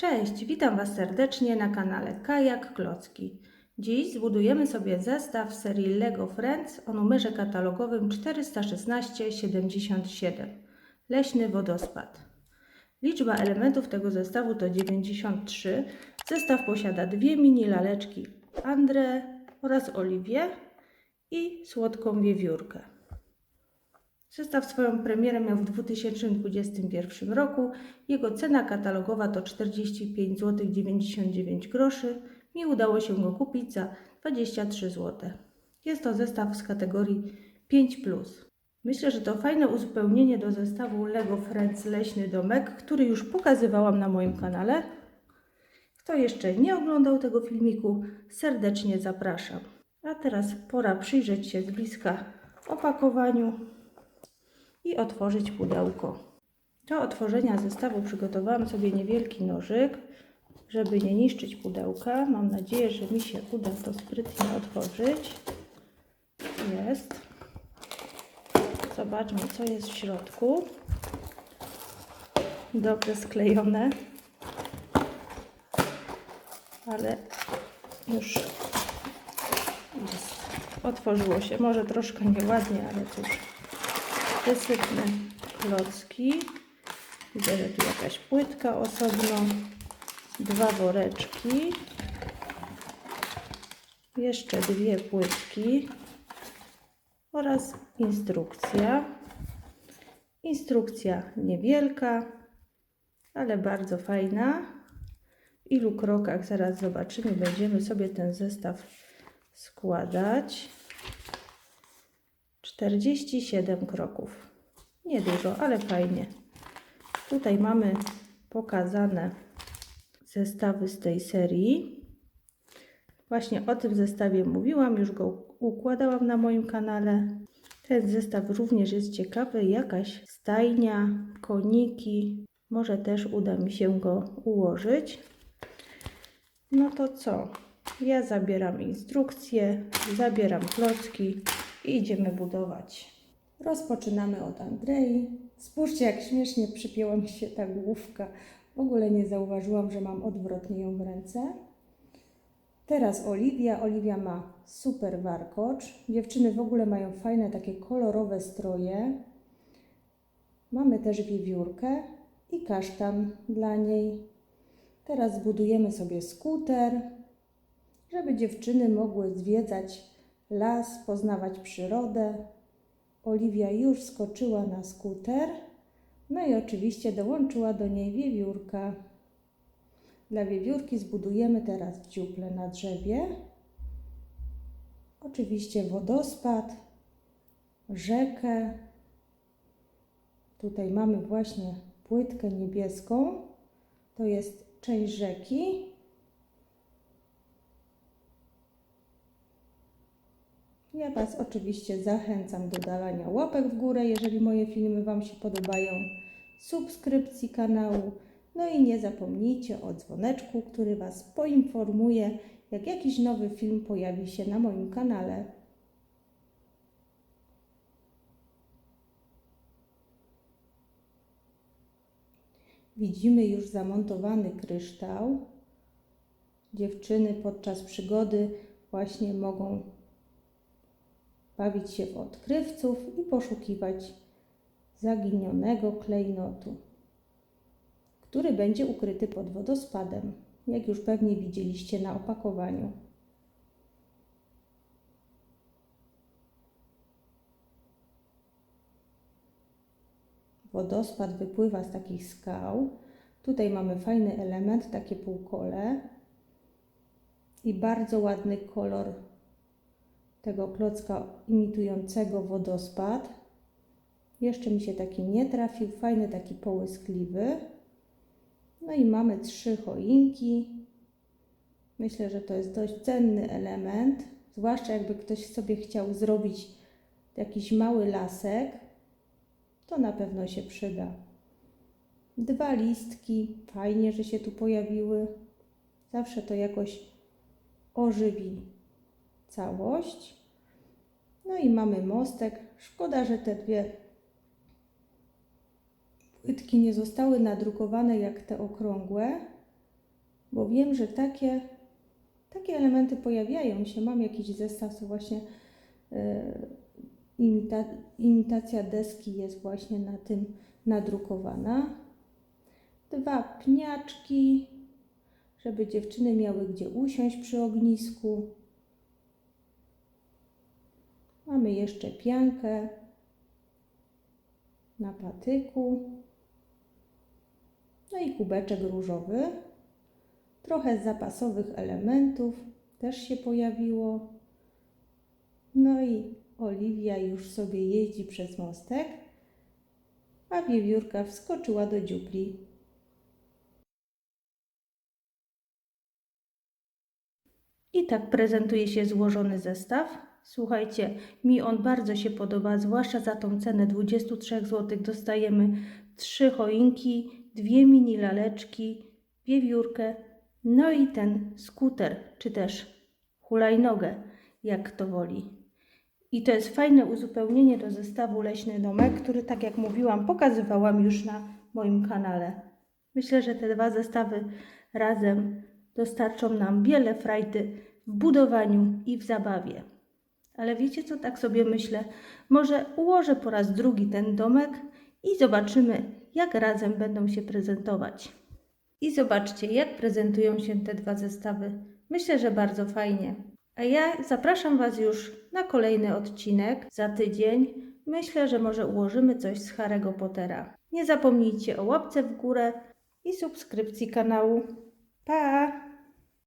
Cześć, witam Was serdecznie na kanale Kajak Klocki. Dziś zbudujemy sobie zestaw serii LEGO Friends o numerze katalogowym 41677. Leśny wodospad. Liczba elementów tego zestawu to 93. Zestaw posiada dwie mini laleczki André oraz Oliwię i słodką wiewiórkę. Zestaw swoją premierę miał w 2021 roku. Jego cena katalogowa to 45 zł 99 groszy. Mi udało się go kupić za 23 zł. Jest to zestaw z kategorii 5+. Myślę, że to fajne uzupełnienie do zestawu LEGO Friends Leśny Domek, który już pokazywałam na moim kanale. Kto jeszcze nie oglądał tego filmiku, serdecznie zapraszam. A teraz pora przyjrzeć się z bliska opakowaniu i otworzyć pudełko. Do otworzenia zestawu przygotowałam sobie niewielki nożyk, żeby nie niszczyć pudełka. Mam nadzieję, że mi się uda to sprytnie otworzyć. Jest. Zobaczmy, co jest w środku. Dobrze sklejone. Ale już jest. Otworzyło się. Może troszkę nieładnie, ale cóż wysypne klocki. Widzę, że tu jakaś płytka osobno, dwa woreczki, jeszcze dwie płytki oraz instrukcja. Instrukcja niewielka, ale bardzo fajna. W ilu krokach zaraz zobaczymy. Będziemy sobie ten zestaw składać. 47 kroków. Niedużo, ale fajnie. Tutaj mamy pokazane zestawy z tej serii. Właśnie o tym zestawie mówiłam, już go układałam na moim kanale. Ten zestaw również jest ciekawy. Jakaś stajnia, koniki. Może też uda mi się go ułożyć. No to co? Ja zabieram instrukcję, zabieram klocki i idziemy budować. Rozpoczynamy od Andrei. Spójrzcie, jak śmiesznie przypięła mi się ta główka. W ogóle nie zauważyłam, że mam odwrotnie ją w ręce. Teraz Oliwia. Oliwia ma super warkocz. Dziewczyny w ogóle mają fajne takie kolorowe stroje. Mamy też wiewiórkę i kasztan dla niej. Teraz zbudujemy sobie skuter, żeby dziewczyny mogły zwiedzać las, poznawać przyrodę. Oliwia już skoczyła na skuter, no i oczywiście dołączyła do niej wiewiórka. Dla wiewiórki zbudujemy teraz dziuplę na drzewie. Oczywiście wodospad, rzekę. Tutaj mamy właśnie płytkę niebieską. To jest część rzeki. Ja Was oczywiście zachęcam do dawania łapek w górę, jeżeli moje filmy Wam się podobają, subskrypcji kanału, no i nie zapomnijcie o dzwoneczku, który Was poinformuje, jak jakiś nowy film pojawi się na moim kanale. Widzimy już zamontowany kryształ. Dziewczyny podczas przygody właśnie mogą bawić się w odkrywców i poszukiwać zaginionego klejnotu, który będzie ukryty pod wodospadem, jak już pewnie widzieliście na opakowaniu. Wodospad wypływa z takich skał. Tutaj mamy fajny element, takie półkole i bardzo ładny kolor tego klocka imitującego wodospad. Jeszcze mi się taki nie trafił, fajny taki połyskliwy. No i mamy trzy choinki. Myślę, że to jest dość cenny element, zwłaszcza jakby ktoś sobie chciał zrobić jakiś mały lasek, to na pewno się przyda. Dwa listki, fajnie, że się tu pojawiły. Zawsze to jakoś ożywi całość. No i mamy mostek. Szkoda, że te dwie płytki nie zostały nadrukowane jak te okrągłe, bo wiem, że takie, takie elementy pojawiają się. Mam jakiś zestaw, co właśnie e, imita, imitacja deski jest właśnie na tym nadrukowana. Dwa pniaczki, żeby dziewczyny miały gdzie usiąść przy ognisku. Mamy jeszcze piankę na patyku. No i kubeczek różowy. Trochę zapasowych elementów też się pojawiło. No i Oliwia już sobie jeździ przez mostek, a wiewiórka wskoczyła do dziupli. I tak prezentuje się złożony zestaw. Słuchajcie, mi on bardzo się podoba, zwłaszcza za tą cenę 23 zł dostajemy trzy choinki, dwie mini laleczki, wiewiórkę, no i ten skuter, czy też hulajnogę, jak kto woli. I to jest fajne uzupełnienie do zestawu Leśny Domek, który, tak jak mówiłam, pokazywałam już na moim kanale. Myślę, że te dwa zestawy razem dostarczą nam wiele frajdy w budowaniu i w zabawie. Ale wiecie co, tak sobie myślę, może ułożę po raz drugi ten domek i zobaczymy, jak razem będą się prezentować. I zobaczcie, jak prezentują się te dwa zestawy. Myślę, że bardzo fajnie. A ja zapraszam Was już na kolejny odcinek za tydzień. Myślę, że może ułożymy coś z Harry'ego Pottera. Nie zapomnijcie o łapce w górę i subskrypcji kanału. Pa!